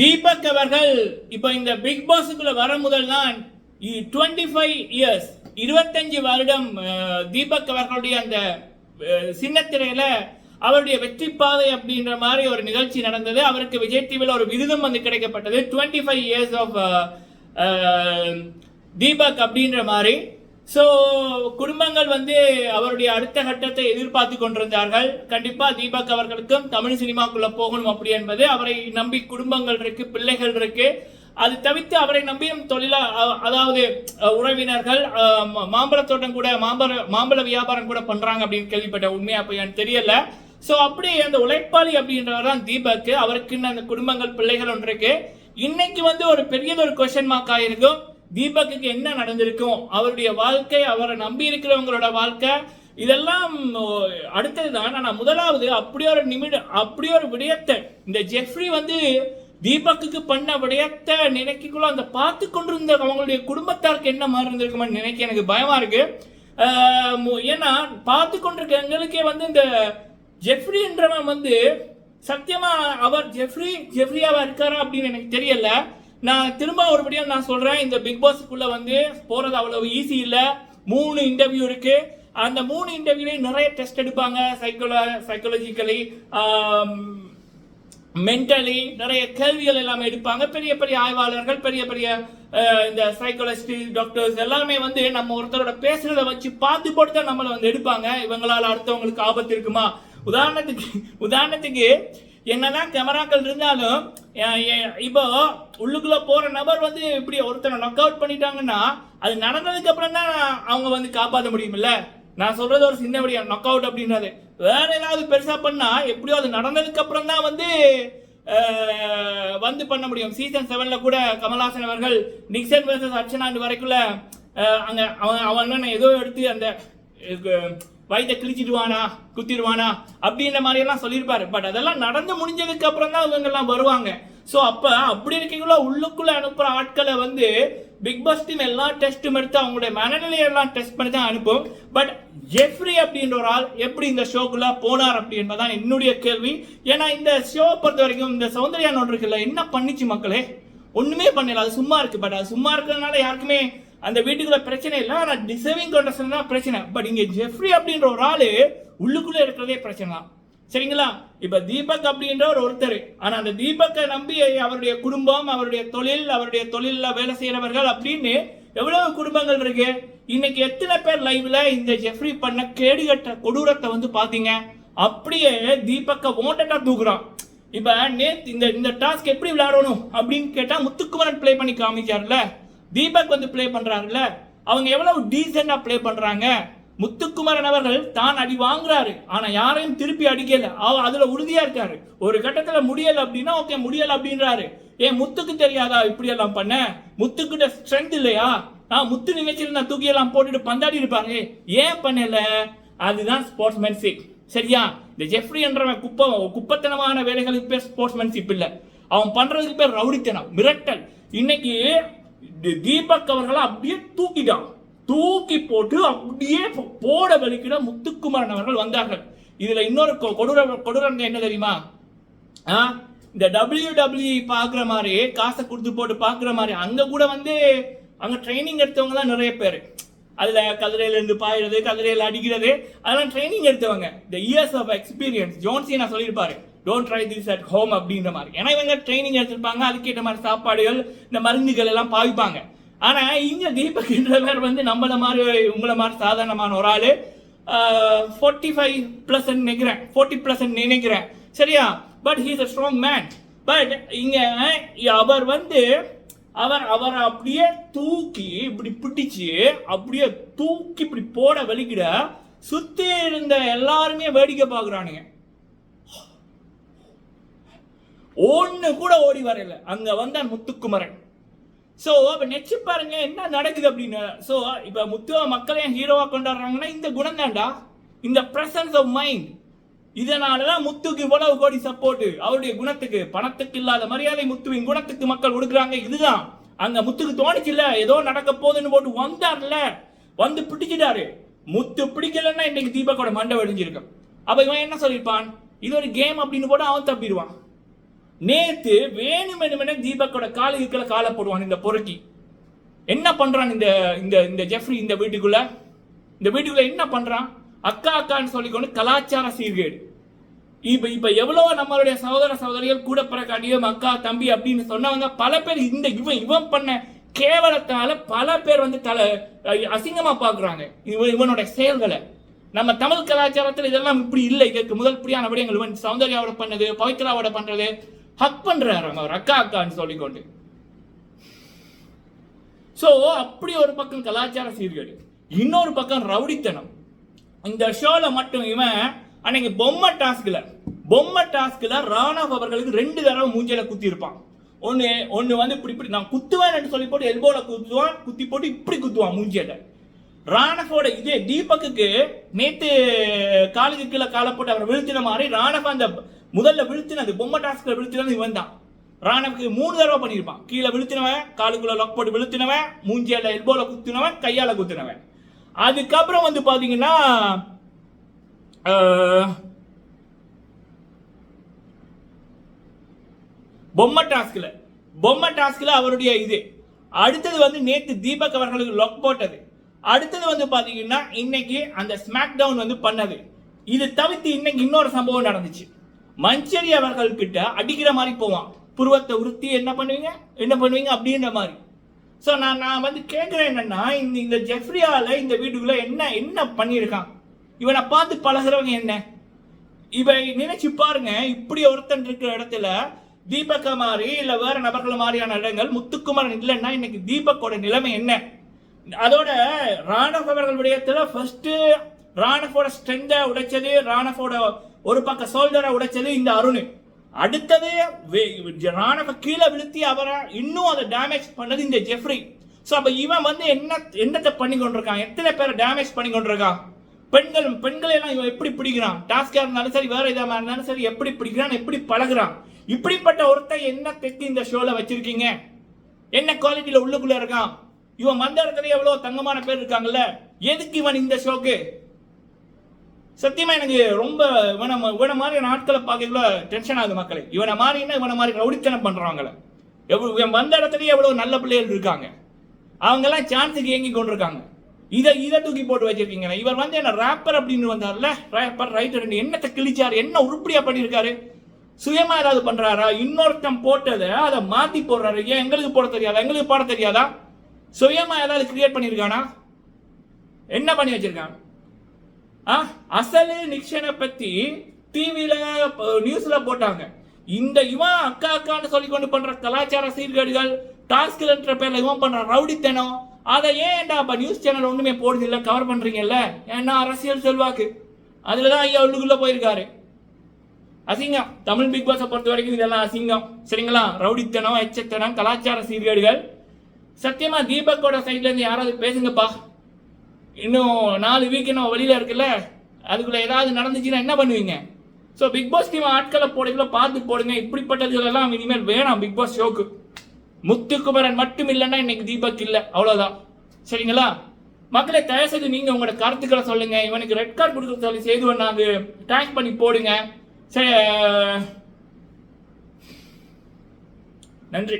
தீபக் அவர்கள் இப்போ இந்த பிக் பாஸுக்குள்ள வர முதல் தான் டுவெண்ட்டி ஃபைவ் இயர்ஸ் இருபத்தஞ்சு வருடம் தீபக் அவர்களுடைய அந்த சின்னத்திரையில அவருடைய வெற்றி பாதை அப்படின்ற மாதிரி ஒரு நிகழ்ச்சி நடந்தது. அவருக்கு விஜய் டிவியில் ஒரு விருதும் வந்து கிடைக்கப்பட்டது. Twenty five years of Deepak அப்படின்ற மாதிரி. ஸோ குடும்பங்கள் வந்து அவருடைய அடுத்த கட்டத்தை எதிர்பார்த்து கொண்டிருந்தார்கள். கண்டிப்பாக தீபக் அவர்களுக்கும் தமிழ் சினிமாக்குள்ளே போகணும் அப்படி என்பது அவரை நம்பி குடும்பங்கள் இருக்கு பிள்ளைகள் இருக்கு. அது தவிர்த்து அவரை நம்பியும் தொழிலா அதாவது உறவினர்கள் மாம்பழ தோட்டம் கூட மாம்பழ மாம்பழ வியாபாரம் கூட பண்றாங்க அப்படின்னு கேள்விப்பட்ட உண்மையா அப்ப தெரியல. ஸோ அப்படி அந்த உழைப்பாளி அப்படின்றவர் தான் தீபக். அவருக்குன்னு அந்த குடும்பங்கள் பிள்ளைகள் ஒன்று இருக்கு. இன்னைக்கு வந்து ஒரு பெரியதொரு கொஸ்டின் மார்க் ஆயிருக்கும். தீபக்குக்கு என்ன நடந்திருக்கும் அவருடைய வாழ்க்கை அவரை நம்பி இருக்கிறவங்களோட வாழ்க்கை இதெல்லாம் அடுத்தது தான் ஆனால் முதலாவது அப்படி ஒரு நிமிடம் அப்படி ஒரு விடயத்தை இந்த ஜெஃப்ரி வந்து தீபக்குக்கு பண்ண விடயத்தை நினைக்கக்குள்ள அந்த பார்த்து கொண்டிருந்த அவங்களுடைய குடும்பத்தாருக்கு என்ன மாதிரி இருந்திருக்குமான்னு நினைக்க எனக்கு பயமா இருக்கு. ஏன்னா பார்த்து கொண்டிருக்க எங்களுக்கே வந்து இந்த ஜெஃப்ரின்றவன் வந்து சத்தியமா அவர் ஜெஃப்ரி ஜெஃப்ரியாவா இருக்காரா அப்படின்னு எனக்கு தெரியல. நான் திரும்ப ஒருபடியாக நான் சொல்கிறேன் இந்த பிக் பாஸ்க்குள்ளே வந்து போகிறது அவ்வளவு ஈஸி இல்லை. மூணு இன்டர்வியூ இருக்குது அந்த மூணு இன்டர்வியூலையும் நிறைய டெஸ்ட் எடுப்பாங்க. சைக்கோல சைக்காலஜிக்கலி மென்டலி நிறைய கேள்விகள் எல்லாமே எடுப்பாங்க. பெரிய பெரிய ஆய்வாளர்கள் பெரிய பெரிய இந்த சைக்காலஜிஸ்ட் டாக்டர்ஸ் எல்லாமே வந்து நம்ம ஒருத்தரோட பேசுறத வச்சு பார்த்து போட்டு தான் நம்மளை வந்து எடுப்பாங்க. இவங்களால அடுத்தவங்களுக்கு ஆபத்து இருக்குமா? உதாரணத்துக்கு உதாரணத்துக்கு என்னதான் கேமராக்கள் இருந்தாலும் இப்போ உள்ளுக்குள்ள போற நபர் வந்து இப்படி ஒருத்தனை நொக் அவுட் பண்ணிட்டாங்கன்னா அது நடந்ததுக்கு அப்புறம் தான் அவங்க வந்து காப்பாற்ற முடியுமில்ல நான் சொல்றது ஒரு சின்ன விடியம் நொக் அவுட் அப்படின்றது. வேற ஏதாவது பெருசா பண்ணா எப்படியோ அது நடந்ததுக்கு அப்புறம் தான் வந்து வந்து பண்ண முடியும். சீசன் செவன்ல கூட கமல்ஹாசன் அவர்கள் நிக்சன் versus அர்ச்சனாண்டு வரைக்குள்ள அங்கே அங்க அவன் அவன் அண்ணனை ஏதோ எடுத்து அந்த வயதை கிழிச்சிடுவானா குத்திடுவானா? அப்படின்ற மாதிரி எல்லாம் சொல்லியிருப்பாரு. பட் அதெல்லாம் நடந்து முடிஞ்சதுக்கு அப்புறம் தான் இவங்கெல்லாம் வருவாங்க. ஸோ அப்போ அப்படி இருக்கீங்களோ உள்ளுக்குள்ளே அனுப்புகிற ஆட்களை வந்து பிக் பாஸ் டீம் எல்லா டெஸ்ட்டும் எடுத்து அவங்களுடைய மனநிலையெல்லாம் டெஸ்ட் பண்ணி தான் அனுப்பும். பட் ஜெஃப்ரி அப்படின்ற ஒரு ஆள் எப்படி இந்த ஷோக்குள்ளே போனார் அப்படி என்னுடைய கேள்வி. ஏன்னா இந்த ஷோ பொறுத்த வரைக்கும் இந்த சௌந்தர்யா நோட் இருக்குல்ல என்ன பண்ணிச்சு மக்களே? ஒன்றுமே பண்ணல. அது சும்மா இருக்குது பட் அது சும்மா இருக்கிறதுனால யாருக்குமே அந்த வீட்டுக்குள்ள பிரச்சனை இல்லை ஆனால் டிசர்விங் கண்டஸ்டன் தான் பிரச்சனை. பட் இங்கே ஜெஃப்ரி அப்படின்ற ஒரு ஆள் உள்ளுக்குள்ளே இருக்கிறதே பிரச்சனை. தான் சரிங்களா? இப்போ தீபக் அப்படின்ற ஒரு ஒருத்தர். ஆனால் அந்த தீபக்கை நம்பி அவருடைய குடும்பம் அவருடைய தொழில் அவருடைய தொழிலில் வேலை செய்கிறவர்கள் அப்படின்னு எவ்வளவு குடும்பங்கள் இருக்கு? இன்னைக்கு எத்தனை பேர் லைவ்ல இந்த ஜெஃப்ரி பண்ண கேடுகட்ட கொடூரத்தை வந்து பாத்தீங்க அப்படியே தீபக்க ஓட்டட்டா தூக்குறான். இப்ப நேத்து இந்த இந்த டாஸ்க் எப்படி விளையாடணும் அப்படின்னு கேட்டா முத்துக்குமரன் ப்ளே பண்ணி காமிச்சார்ல. தீபக் வந்து ப்ளே பண்ணுறாங்கல்ல அவங்க எவ்வளவு டீசெண்டாக ப்ளே பண்ணுறாங்க முத்துக்குமரன் அவர்கள் தான் அடி வாங்குறாரு. ஆனால் யாரையும் திருப்பி அடிக்கல. அவ- அதில் உறுதியா இருக்காரு. ஒரு கட்டத்தில் முடியலை அப்படின்னா ஓகே முடியலை அப்படின்றாரு. ஏன் முத்துக்கு தெரியாதா இப்படியெல்லாம் பண்ண? முத்துக்கிட்ட ஸ்ட்ரென்த் இல்லையா? நான் முத்து நிகழ்ச்சியில் நான் தூக்கியெல்லாம் போட்டுட்டு பந்தாடி இருப்பாரு ஏன் பண்ணல? அதுதான் ஸ்போர்ட்ஸ்மேன்ஷிப் சரியா? இந்த ஜெஃப்ரி என்றவன் குப்ப குப்பத்தனமான வேலைகளுக்கு பேர் ஸ்போர்ட்ஸ்மேன்ஷிப் இல்லை. அவன் பண்ணுறதுக்கு பேர் ரவுடித்தனம் மிரட்டல். இன்னைக்கு தீபக் அவர்களை அப்படியே தூக்கிட்டான் தூக்கி போட்டு அப்படியே போ- போட வலிக்கிட முத்துக்குமரன் அவர்கள் வந்தார்கள். இதுல இன்னொரு கொ- கொடூர கொடூரங்க என்ன தெரியுமா? ஆ? இந்த டபிள்யூ டபிள்யூ பாக்குற மாதிரி காசை கொடுத்து போட்டு பாக்குற மாதிரி அங்க கூட வந்து அங்க ட்ரைனிங் எடுத்தவங்க நிறைய பேர். அதுல கதிரையில இருந்து பாயிறது கதிரையில அடிக்கிறது அதெல்லாம் ட்ரைனிங் எடுத்தவங்க. இந்த இயர்ஸ் ஆஃப் எக்ஸ்பீரியன்ஸ் ஜோன்சினா சொல்லியிருப்பாரு. Don't try this at home அப்படின்ற மாதிரி. ஏன்னா இவங்க ட்ரைனிங் எடுத்திருப்பாங்க அதுக்கேற்ற மாதிரி சாப்பாடுகள் இந்த மருந்துகள் எல்லாம் பாவிப்பாங்க. ஆனால் இங்கே தீபக் என்றவர் வந்து நம்மள மாதிரி உங்களை மாதிரி சாதாரணமான ஒரு ஆள். ஃபோர்ட்டி ஃபைவ் ப்ளஸ் நினைக்கிறேன். ஃபோர்ட்டி ப்ளஸ் நினைக்கிறேன். சரியா? But he's a strong man but இங்கே அவர் வந்து அவர் அவரை அப்படியே தூக்கி இப்படி பிடிச்சி அப்படியே தூக்கி இப்படி போட வலிக்கிட சுற்றி இருந்த எல்லாருமே வேடிக்கை பார்க்குறானுங்க. ஒன்று கூட ஓடி வரல அங்கே வந்தான் முத்துக்குமரன். ஸோ அப்போ நெச்சு பாருங்க என்ன நடக்குது அப்படின்னு. ஸோ இப்போ முத்துவ மக்களை ஹீரோவாக கொண்டாடுறாங்கன்னா இந்த குணம் தான்டா. இந்த ப்ரெசன்ஸ் ஆஃப் மைண்ட் இதனாலதான் முத்துக்கு இவ்வளவு கோடி சப்போர்ட் அவருடைய குணத்துக்கு பணத்துக்கு இல்லாத மரியாதை முத்துவின் குணத்துக்கு மக்கள் கொடுக்குறாங்க இதுதான். அங்க முத்துக்கு தோணுச்சுல்ல ஏதோ நடக்க போகுதுன்னு போட்டு வந்தார்ல வந்து பிடிச்சிட்டாரு. முத்து பிடிக்கலன்னா இன்னைக்கு தீபக்கோட மண்டை வெடிஞ்சிருக்கும் அப்ப இவன் என்ன சொல்லியிருப்பான்? இது ஒரு கேம் அப்படின்னு போட்டு அவன் தப்பிடுவான். நேத்து வேணுமே வேணுமெனே தீபக்கோட காலுக்குள்ள காலை போடுவான் இந்த பொறுக்கி. என்ன பண்றான் இந்த இந்த இந்த ஜெஃப்ரி இந்த வீட்டுக்குள்ள? இந்த வீட்டுக்குள்ள என்ன பண்றான்? அக்கா அக்கான்னு சொல்லிக்கொண்டு கலாச்சார சீர்கேடு. இப்ப இப்ப எவ்வளவு நம்மளுடைய சகோதர சகோதரிகள் கூட பிறக்காட்டியும் அக்கா தம்பி அப்படின்னு சொன்னவங்க பல பேர் இந்த இவன் இவன் பண்ண கேவலத்தால பல பேர் வந்து தலை அசிங்கமா பாக்குறாங்க. இவன் இவனுடைய செயல்களை. நம்ம தமிழ் கலாச்சாரத்தில் இதெல்லாம் இப்படி இல்லை. இதற்கு முதல் படியான விடயங்கள் இவன் சௌந்தர்யாவோட பண்ணது பவித்ராவோட பண்றது ஹக் பண்ணுறாரு அவங்க அவர் அக்கா அக்கான்னு சொல்லிக்கொண்டு. சோ அப்படி ஒரு பக்கம் கலாச்சார சீர்கேடு. இன்னொரு பக்கம் ரவுடித்தனம். இந்த ஷோல மட்டும் இவன் அன்னைக்கு பொம்மை டாஸ்க்ல பொம்மை டாஸ்கில் ராணவ் அவர்களுக்கு ரெண்டு தடவை மூஞ்சில குத்தி இருப்பான் ஒன்னு ஒன்னு வந்து இப்படி இப்படி நான் குத்துவேன் சொல்லி போட்டு எல்போல குத்துவான் குத்தி போட்டு இப்படி குத்துவான் மூஞ்சியில. ராணவோட இதே தீபக்குக்கு நேத்து காலுக்கு கீழே காலை போட்டு அவர் வீழ்த்தின மாதிரி ராணவ அந்த முதல்ல வீழ்த்தினது பொம்மை டாஸ்க்ல விழுத்தினது இவன் தான். ராணவுக்கு மூணு தடவை பண்ணியிருப்பான். கீழே விழுத்தினவன் காலுக்குள்ள லொக் போட்டு விழுத்தினவன் மூஞ்சியால எல்போல குத்தினவன் கையால குத்தினவன். அதுக்கப்புறம் வந்து பாத்தீங்கன்னா பொம்மை டாஸ்க்ல பொம்மை டாஸ்க்ல அவருடைய இது. அடுத்தது வந்து நேத்து தீபக் அவர்களுக்கு லொக் போட்டது. அடுத்தது வந்து பாத்தீங்கன்னா இன்னைக்கு அந்த ஸ்மாக் டவுன் வந்து பண்ணது. இது தவிர்த்து இன்னைக்கு இன்னொரு சம்பவம் நடந்துச்சு. மஞ்சரி அவர்கள் கிட்ட அடிக்கிற மாதிரி போவான். புருவத்தை உறுத்தி என்ன பண்ணுவீங்க? என்ன பண்ணுவீங்க? அப்படின்ற மாதிரி. ஸோ நான் நான் வந்து கேட்குறேன் என்னன்னா இந்த இந்த ஜெஃப்ரியாவில் இந்த வீட்டுக்குள்ள என்ன என்ன பண்ணியிருக்கான்? இவனை பார்த்து பழகிறவங்க என்ன? இவை நினைச்சு பாருங்க இப்படி ஒருத்தன் இருக்கிற இடத்துல தீபக்க மாதிரி இல்லை வேற நபர்கள் மாதிரியான இடங்கள் முத்துக்குமரன் இல்லைன்னா இன்னைக்கு தீபக்கோட நிலைமை என்ன? அதோட ராணவ் அவர்கள் விடயத்தில் ஃபர்ஸ்ட் ராணஃபோட ஸ்ட்ரென்த்தை உடைச்சது ராணஃபோட ஒரு பக்கம் சோல்டரை உடைச்சது இந்த அருண். அடுத்தது வே- ராணவ கீழே விழுத்தி அவரை இன்னும் அதை டேமேஜ் பண்ணது இந்த ஜெஃப்ரி. ஸோ அப்போ இவன் வந்து என்ன என்னத்தை பண்ணி கொண்டிருக்கான்? எத்தனை பேரை டேமேஜ் பண்ணி கொண்டிருக்கான்? பெண்கள் பெண்களை எல்லாம் இவன் எப்படி பிடிக்கிறான்? டாஸ்காக இருந்தாலும் சரி வேற இதாக இருந்தாலும் சரி எப்படி பிடிக்கிறான் எப்படி பழகுறான்? இப்படிப்பட்ட ஒருத்தன் என்ன தெக்கு இந்த ஷோவில் வச்சிருக்கீங்க? என்ன குவாலிட்டியில் உள்ளுக்குள்ளே இருக்கான்? இவன் வந்த இடத்துல எவ்வளோ தங்கமான பேர் இருக்காங்கல்ல? எதுக்கு இவன் இந்த ஷோக்கு சத்தியமா எனக்கு ரொம்ப இவனை இவனை மாதிரி நாட்களை பார்க்கக்குள்ள டென்ஷன் ஆகுது மக்களே. இவனை மாதிரின்னா இவனை மாதிரி ரவுடித்தனம் பண்றவங்கள. எவ்வளோ இவன் வந்த இடத்துலயே எவ்வளோ நல்ல பிள்ளைகள் இருக்காங்க. அவங்கெல்லாம் சான்ஸுக்கு இயங்கி கொண்டிருக்காங்க. இதை இதை தூக்கி போட்டு வச்சிருக்கீங்க இவர் வந்து என்ன ரேப்பர் அப்படின்னு வந்தார்ல? ரேப்பர் ரைட்டர் என்னத்தை கிழிச்சார்? என்ன உருப்படியாக பண்ணியிருக்காரு? சுயமா ஏதாவது பண்றாரா? இன்னொருத்தன் போட்டதை அதை மாத்தி போடுறாரு. ஏன் எங்களுக்கு போட தெரியாதா? எங்களுக்கு போட தெரியாதா? சுயமா ஏதாவது கிரியேட் பண்ணியிருக்கானா? என்ன பண்ணி வச்சிருக்கான்? அசலு நிக்ஷனை பற்றி டிவியில் நியூஸில் போட்டாங்க. இந்த இவன் அக்கா அக்கான்னு சொல்லி கொண்டு பண்ணுற கலாச்சார சீர்கேடுகள் டாஸ்கில்ன்ற பேரில் இவன் பண்ணுற ரவுடித்தனம் அதை ஏன்டா அப்ப நியூஸ் சேனல் ஒன்றுமே போடுது இல்லை கவர் பண்ணுறீங்கல்ல ஏன்னா அரசியல் செல்வாக்கு. அதில் தான் ஐயா உள்ளுக்குள்ளே போயிருக்காரு. அசிங்கம். தமிழ் பிக் பாஸை பொறுத்த வரைக்கும் இதெல்லாம் அசிங்கம். சரிங்களா? ரவுடித்தனம் எச்சத்தனம் கலாச்சார சீர்கேடுகள். சத்தியமாக தீபக்கோட சைட்லேருந்து யாராவது பேசுங்கப்பா. இன்னும் நாலு வீக் நான் வெளியில் இருக்குல்ல? அதுக்குள்ளே ஏதாவது நடந்துச்சுன்னா என்ன பண்ணுவீங்க? ஸோ பிக் பாஸ் டீம் ஆட்களை போடுங்களோ பார்த்து போடுங்க. இப்படிப்பட்டதுகள் இனிமேல் வேணாம் பிக் பாஸ் ஷோக்கு முத்துக்குமரன் மட்டும் இல்லைன்னா இன்னைக்கு தீபக் இல்லை. அவ்வளோதான் சரிங்களா? மக்களை தயவு செய்து உங்களோட கருத்துக்களை சொல்லுங்க. இவனுக்கு ரெட் கார்டு கொடுக்க சொல்லி செய்து நாங்கள் டேக் பண்ணி போடுங்க. சரி நன்றி.